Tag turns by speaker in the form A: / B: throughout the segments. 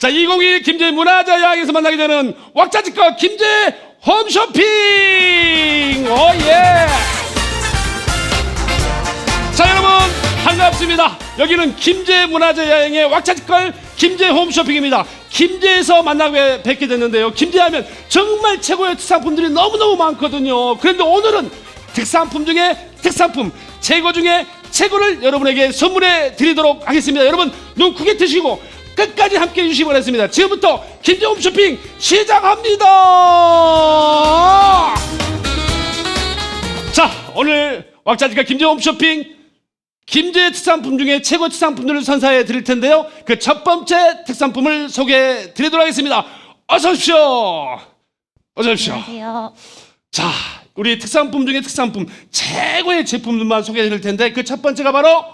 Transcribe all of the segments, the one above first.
A: 자, 2021 김제 문화자 여행에서 만나게 되는 왁자지과 김제 홈쇼핑! 오, 예! 자, 여러분, 반갑습니다. 여기는 김제 문화자 여행의 왁자지껄 김제 홈쇼핑입니다. 김제에서 만나게 뵙게 됐는데요. 김제하면 정말 최고의 특산품들이 너무너무 많거든요. 그런데 오늘은 특산품 중에 특산품, 최고 중에 최고를 여러분에게 선물해 드리도록 하겠습니다. 여러분, 눈 크게 뜨시고 끝까지 함께 해주시기 바랍니다. 지금부터 김제 홈쇼핑 시작합니다. 자, 오늘 왁자지가 김제 홈쇼핑 김제 특산품 중에 최고 특산품들을 선사해 드릴 텐데요. 그 첫 번째 특산품을 소개해 드리도록 하겠습니다. 어서 오십시오. 어서 오십시오.
B: 안녕하세요.
A: 자, 우리 특산품 중에 특산품 최고의 제품들만 소개해 드릴 텐데 그 첫 번째가 바로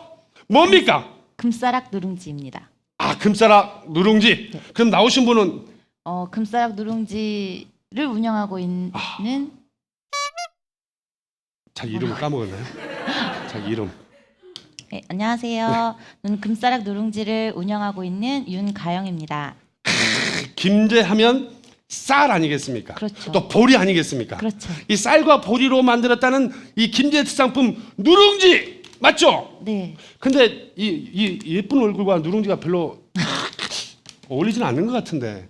A: 뭡니까?
B: 금싸락 누룽지입니다.
A: 아, 금싸락 누룽지. 그럼 나오신 분은
B: 어, 금싸락 누룽지를 운영하고 있는
A: 자기 이름을 까먹었나요? 자기 이름.
B: 네, 안녕하세요. 저는 금싸락 누룽지를 운영하고 있는 윤가영입니다.
A: 김제 하면 쌀 아니겠습니까?
B: 그렇죠.
A: 또 보리 아니겠습니까?
B: 그렇죠.
A: 이 쌀과 보리로 만들었다는 이 김제 특산품 누룽지 맞죠?
B: 네.
A: 근데 이, 이 예쁜 얼굴과 누룽지가 별로 어울리지는 않는 것 같은데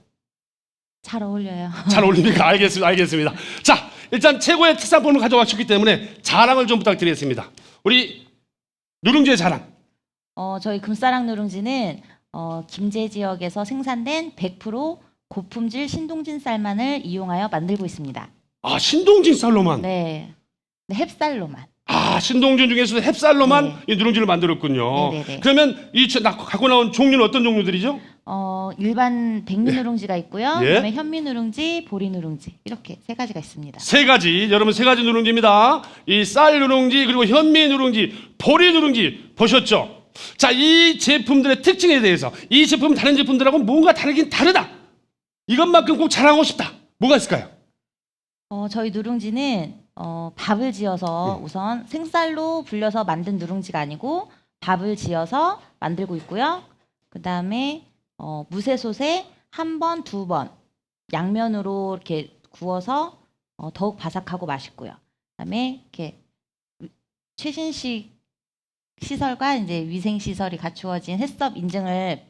B: 잘 어울려요.
A: 잘 어울립니까? 알겠습니다. 알겠습니다. 자 일단 최고의 특산품을 가져왔기 때문에 자랑을 좀 부탁드리겠습니다. 우리 누룽지의 자랑.
B: 어, 저희 금싸락 누룽지는 어, 김제 지역에서 생산된 100% 고품질 신동진 쌀만을 이용하여 만들고 있습니다.
A: 아 신동진 쌀로만.
B: 네. 네, 햅쌀로만.
A: 아 신동진 중에서도 햅쌀로만
B: 네.
A: 이 누룽지를 만들었군요.
B: 네, 네, 네.
A: 그러면 이 저- 나- 갖고 나온 종류는 어떤 종류들이죠?
B: 어, 일반 백미 누룽지가 있고요.
A: 예.
B: 그다음에 현미 누룽지, 보리 누룽지 이렇게 세 가지가 있습니다.
A: 세 가지 여러분 세 가지 누룽지입니다. 이 쌀 누룽지 그리고 현미 누룽지, 보리 누룽지 보셨죠? 자, 이 제품들의 특징에 대해서 이 제품 은 다른 제품들하고 뭔가 다르긴 다르다. 이것만큼 꼭 자랑하고 싶다. 뭐가 있을까요?
B: 어, 저희 누룽지는 어, 밥을 지어서
A: 네.
B: 우선 생쌀로 불려서 만든 누룽지가 아니고 밥을 지어서 만들고 있고요. 그 다음에 어, 무쇠솥에 한 번, 두 번 양면으로 이렇게 구워서 어, 더욱 바삭하고 맛있고요. 그 다음에 이렇게 최신식 시설과 이제 위생 시설이 갖추어진 햇섭 인증을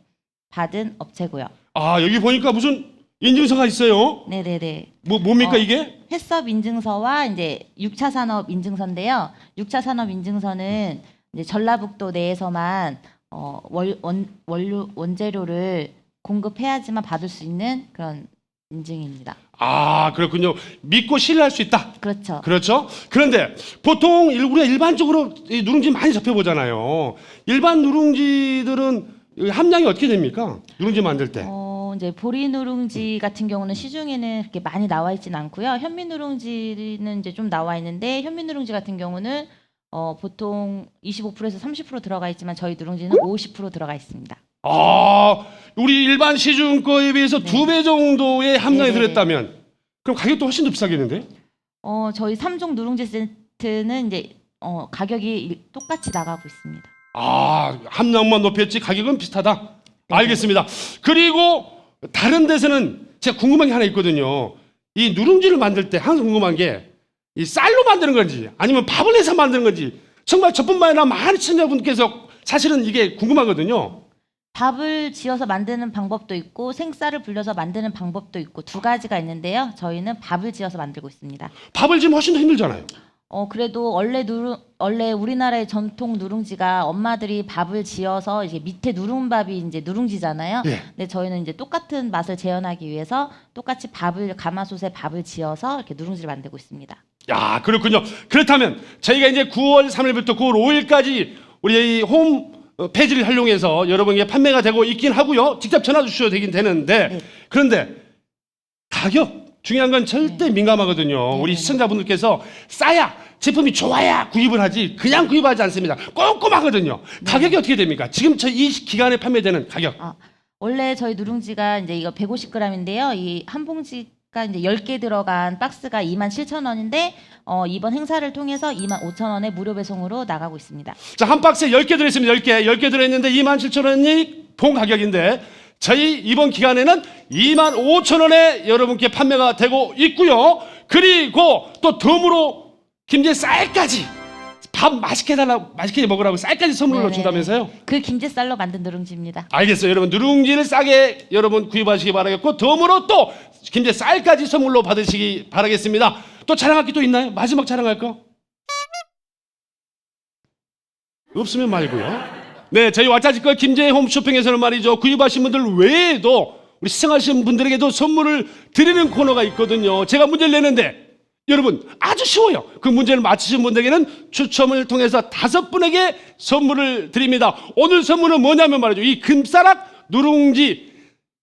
B: 받은 업체고요.
A: 아, 여기 보니까 무슨 인증서가 있어요.
B: 네네네.
A: 뭐 뭡니까
B: 어.
A: 이게?
B: 햇섭 인증서와 이제 6차 산업 인증서인데요. 6차 산업 인증서는 이제 전라북도 내에서만 어, 월, 원, 원료 원재료를 공급해야지만 받을 수 있는 그런 인증입니다.
A: 아, 그렇군요. 믿고 신뢰할 수 있다.
B: 그렇죠.
A: 그렇죠. 그런데 보통 일- 우리가 일반적으로 이 누룽지 많이 접해보잖아요. 일반 누룽지들은 이 함량이 어떻게 됩니까? 누룽지 만들 때.
B: 어, 이제 보리 누룽지 같은 경우는 시중에는 그렇게 많이 나와 있지는 않고요. 현미 누룽지는 이제 좀 나와 있는데 현미 누룽지 같은 경우는 어, 보통 25%에서 30% 들어가 있지만 저희 누룽지는 50% 들어가 있습니다.
A: 아, 우리 일반 시중 거에 비해서 두 배 정도의 함량이
B: 네네네.
A: 들었다면 그럼 가격도 훨씬 더 비싸겠는데?
B: 어, 저희 삼종 누룽지 세트는 이제 어, 가격이 일- 똑같이 나가고 있습니다.
A: 아, 함량만 높였지 가격은 비슷하다.
B: 네.
A: 알겠습니다. 그리고 다른 데서는 제가 궁금한 게 하나 있거든요. 이 누룽지를 만들 때 항상 궁금한 게 이 쌀로 만드는 건지 아니면 밥을 내서 만드는 건지 정말 저뿐만 아니라 많은 시청자분께서 사실은 이게 궁금하거든요.
B: 밥을 지어서 만드는 방법도 있고 생쌀을 불려서 만드는 방법도 있고 두 가지가 있는데요. 저희는 밥을 지어서 만들고 있습니다.
A: 밥을 지면 훨씬 더 힘들잖아요.
B: 어 그래도 원래 누룽 원래 우리나라의 전통 누룽지가 엄마들이 밥을 지어서 이제 밑에 누룽밥이 이제 누룽지잖아요.
A: 예.
B: 근데 저희는 이제 똑같은 맛을 재현하기 위해서 똑같이 밥을 가마솥에 밥을 지어서 이렇게 누룽지를 만들고 있습니다.
A: 야, 그렇군요. 그렇다면 저희가 이제 9월 3일부터 9월 5일까지 우리 이홈 어, 페이지를 활용해서 여러분에게 판매가 되고 있긴 하고요. 직접 전화 주셔도 되긴 되는데
B: 네.
A: 그런데 가격 중요한 건 절대 민감하거든요.
B: 네,
A: 우리
B: 네.
A: 시청자분들께서 싸야 제품이 좋아야 구입을 하지 그냥 구입하지 않습니다. 꼼꼼하거든요.
B: 네.
A: 가격이 어떻게 됩니까? 지금 저 이 기간에 판매되는 가격.
B: 아, 원래 저희 누룽지가 이제 이거 150g인데요. 이 한 봉지가 이제 10개 들어간 박스가 27,000원인데 어, 이번 행사를 통해서 25,000원에 무료 배송으로 나가고 있습니다.
A: 자, 한 박스에 10개 들어있습니다. 10개. 10개 들어있는데 27,000원이 본 가격인데 저희 이번 기간에는 2만 5천 원에 여러분께 판매가 되고 있고요. 그리고 또 덤으로 김제 쌀까지 밥 맛있게 달라 맛있게 먹으라고 쌀까지 선물로
B: 네네.
A: 준다면서요?
B: 그 김제쌀로 만든 누룽지입니다.
A: 알겠어요. 여러분 누룽지를 싸게 여러분 구입하시기 바라겠고 덤으로 또 김제 쌀까지 선물로 받으시기 바라겠습니다. 또 자랑할 게 또 있나요? 마지막 자랑할 거? 없으면 말고요. 네, 저희 왓챠지걸 김제 홈쇼핑에서는 말이죠. 구입하신 분들 외에도 우리 시청하시는 분들에게도 선물을 드리는 코너가 있거든요. 제가 문제를 내는데 여러분 아주 쉬워요. 그 문제를 맞히신 분들에게는 추첨을 통해서 다섯 분에게 선물을 드립니다. 오늘 선물은 뭐냐면 말이죠. 이 금싸락 누룽지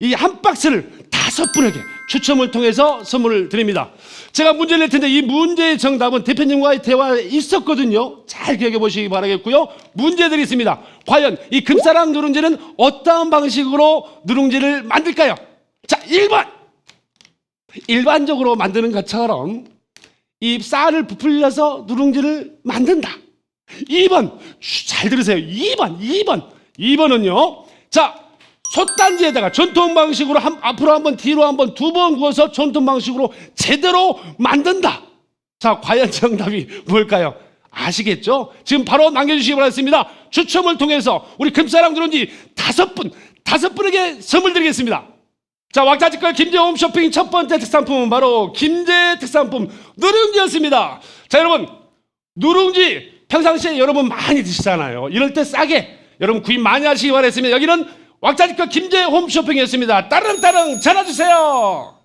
A: 이 한 박스를 다섯 분에게 추첨을 통해서 선물을 드립니다. 제가 문제를 낼 텐데 이 문제의 정답은 대표님과의 대화에 있었거든요. 잘 기억해 보시기 바라겠고요. 문제 드리겠습니다. 과연 이 금사랑 누룽지는 어떠한 방식으로 누룽지를 만들까요? 자, 1번. 일반적으로 만드는 것처럼 이 쌀을 부풀려서 누룽지를 만든다. 2번. 잘 들으세요. 2번. 2번. 2번은요. 자, 솥단지에다가 전통 방식으로 한, 앞으로 한 번, 뒤로 한 번, 두 번 구워서 전통 방식으로 제대로 만든다. 자, 과연 정답이 뭘까요? 아시겠죠? 지금 바로 남겨주시기 바랍니다. 추첨을 통해서 우리 금사랑 누룽지 다섯 분, 다섯 분에게 선물 드리겠습니다. 자, 왁자지껄 김제 홈쇼핑 첫 번째 특산품은 바로 김제 특산품 누룽지였습니다. 자, 여러분, 누룽지 평상시에 여러분 많이 드시잖아요. 이럴 때 싸게 여러분 구입 많이 하시기 바랬습니다. 여기는 왁자지껄 김제 홈쇼핑이었습니다. 따릉따릉 전화주세요.